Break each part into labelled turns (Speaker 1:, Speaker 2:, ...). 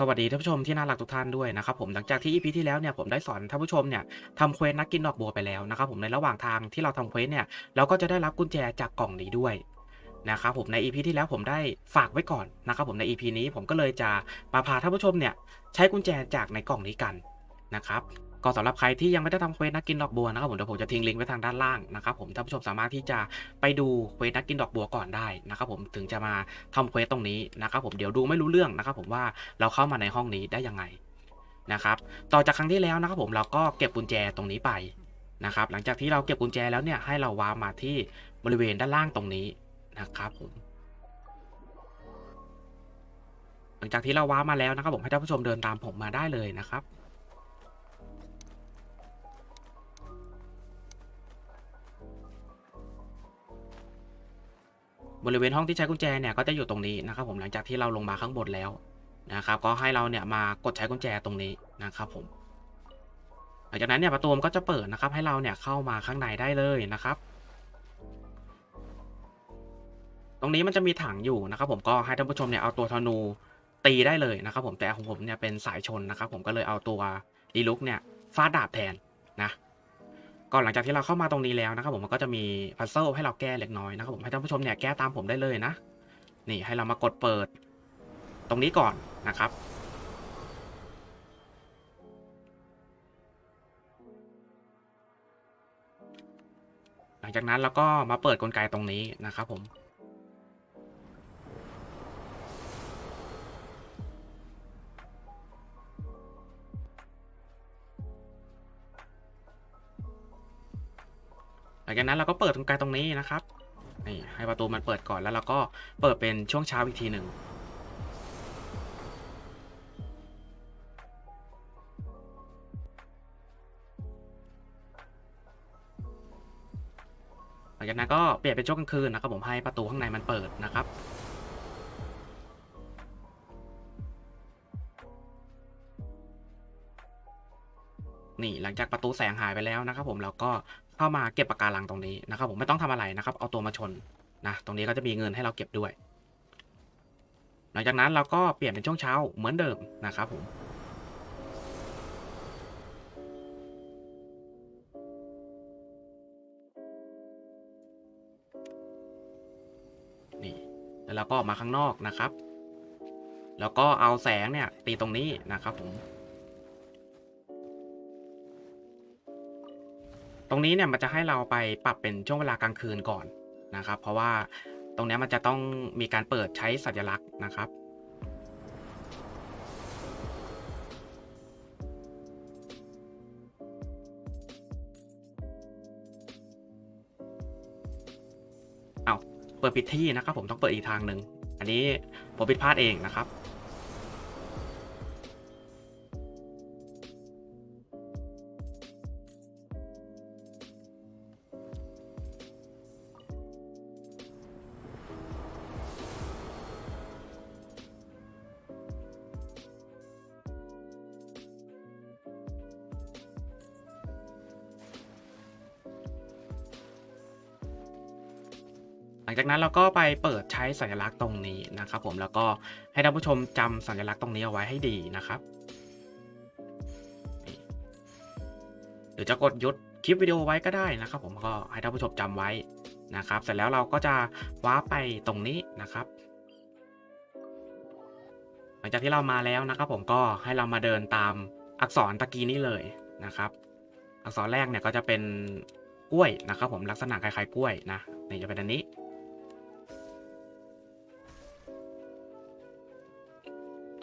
Speaker 1: สวัสดีท่านผู้ชมที่น่ารักทุกท่านด้วยนะครับผมหลังจากที่ EP ที่แล้วเนี่ยผมได้สอนท่านผู้ชมเนี่ยทำเควสนักกินดอกบัวไปแล้วนะครับผมในระหว่างทางที่เราทำเควสเนี่ยเราก็จะได้รับกุญแจจากกล่องนี้ด้วยนะครับผมใน EP ที่แล้วผมได้ฝากไว้ก่อนนะครับผมใน EP นี้ผมก็เลยจะมาพาท่านผู้ชมเนี่ยใช้กุญแจจากในกล่องนี้กันนะครับ ก็สำหรับใครที่ยังไม่ได้ทำเควสนักกินดอกบัวนะครับผมเดี๋ยวผมจะทิ้งลิงก์ไว้ทางด้านล่างนะครับผมท่านผู้ชมสามารถที่จะไปดูเควสนักกินดอกบัวก่อนได้นะครับผมถึงจะมาทำเควสตรงนี้นะครับผมเดี๋ยวดูไม่รู้เรื่องนะครับผมว่าเราเข้ามาในห้องนี้ได้ยังไงนะครับต่อจากครั้งที่แล้วนะครับผมเราก็เก็บกุญแจตรงนี้ไปนะครับหลังจากที่เราเก็บกุญแจแล้วเนี่ยให้เราวางมาที่บริเวณด้านล่างตรงนี้นะครับผมหลังจากที่เราว้ามาแล้วนะครับผมให้ท่านผู้ชมเดินตามผมมาได้เลยนะครับ บริเวณห้องที่ใช้กุญแจเนี่ยก็จะอยู่ตรงนี้นะครับผมหลังจากที่เราลงมาข้างบนแล้วนะครับก็ให้เราเนี่ยมากดใช้กุญแจตรงนี้นะครับผมหลังจากนั้นเนี่ยประตูมันก็จะเปิดนะครับ ให้เราเนี่ยเข้ามาข้างในได้เลยนะครับ ตรงนี้มันจะมีถังอยู่นะครับผมก็ให้ท่านผู้ชมเนี่ยเอาตัวธนูตีได้เลยนะครับ ผมแต่ของผมเนี่ยเป็นสายชนนะครับ ผมก็เลยเอาตัวดีลุกเนี่ยฟาดดาบแทนนะ ก็หลังจากที่เราเข้ามาตรงนี้แล้วนะครับผมมันก็จะมีพัซเซิลให้เราแก้เล็กน้อยนะครับผมให้ท่านผู้ชมเนี่ยแก้ตามผมได้เลยนะ นี่ให้เรามากดเปิด ตรงนี้ก่อนนะครับ หลังจากนั้นเราก็มาเปิดกลไกตรงนี้นะครับผม หลังจากนั้นเราก็เปิดตรงกลไกตรงนี้นะครับนี่ให้ประตูมันเปิดก่อนแล้วเราก็เปิดเป็นช่วงเช้าอีกทีหนึ่งหลังจากนั้นก็เปลี่ยนเป็นช่วงกลางคืนนะครับผมให้ประตูข้างในมันเปิดนะครับนี่หลังจากประตูแสงหายไปแล้วนะครับผมเราก็ เข้ามาเก็บปากการังตรงนี้นะครับผมไม่ต้องทำอะไรนะครับ เอาตัวมาชนนะตรงนี้ก็จะมีเงินให้เราเก็บด้วย หลังจากนั้นเราก็เปลี่ยนเป็นช่วงเช้าเหมือนเดิมนะครับผมนี่แล้วเราก็ออกมาข้างนอกนะครับ แล้วก็เอาแสงเนี่ยตีตรงนี้นะครับผม ตรงนี้เนี่ยมันจะให้เราไปปรับเป็นช่วงเวลากลางคืนก่อนนะครับ เพราะว่าตรงนี้มันจะต้องมีการเปิดใช้สัญลักษณ์นะครับ เอาเปิดผิดที่นะครับ ผมต้องเปิดอีกทางหนึ่ง อันนี้ผมผิดพลาดเองนะครับ หลังจากนั้นเราก็ไปเปิดใช้สัญลักษณ์ตรงนี้นะครับ ผมแล้วก็ให้ท่านผู้ชมจำสัญลักษณ์ตรงนี้เอาไว้ให้ดีนะครับหรือจะกดยุดคลิปวิดีโอไว้ก็ได้นะครับ ผมก็ให้ท่านผู้ชมจำไว้นะครับ เสร็จแล้วเราก็จะว้าไปตรงนี้นะครับหลังจากที่เรามาแล้วนะครับ ผมก็ให้เรามาเดินตามอักษรตะกี้นี้เลยนะครับ อักษรแรกเนี่ยก็จะเป็นกล้วยนะครับ ผมลักษณะคล้ายๆกล้วยนะนี่จะเป็นอันนี้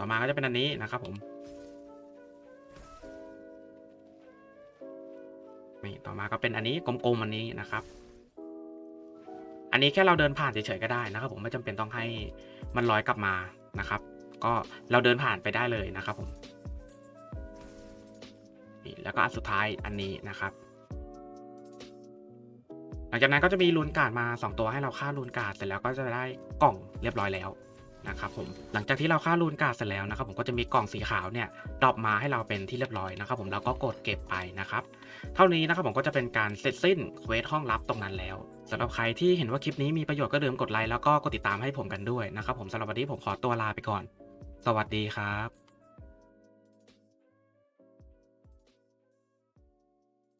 Speaker 1: ต่อมาก็จะเป็นอันนี้นะครับผมนี่ต่อมาก็เป็นอันนี้กลมๆอันนี้นะครับ อันนี้แค่เราเดินผ่านเฉยๆก็ได้นะครับ ผมไม่จำเป็นต้องให้มันลอยกลับมานะครับ ก็เราเดินผ่านไปได้เลยนะครับ ผมนี่แล้วก็อันสุดท้ายอันนี้นะครับ หลังจากนั้นก็จะมีรูนการ์ดมา 2 ตัวให้เราฆ่ารูนการ์ดเสร็จแล้วก็จะได้กล่องเรียบร้อยแล้ว นะครับผมหลังจากที่เราค่ารูนการ์ดเสร็จแล้วนะครับผมก็จะมีกล่องสีขาวเนี่ยดรอปมาให้เราเป็นที่เรียบร้อยนะครับผมเราก็กดเก็บไปนะครับเท่านี้นะครับผมก็จะเป็นการเสร็จสิ้นเควสห้องลับตรงนั้นแล้วสำหรับใครที่เห็นว่าคลิปนี้มีประโยชน์ก็ลืมกดไลค์แล้วก็กดติดตามให้ผมกันด้วยนะครับผมสำหรับวันนี้ผมขอตัวลาไปก่อน สวัสดีครับ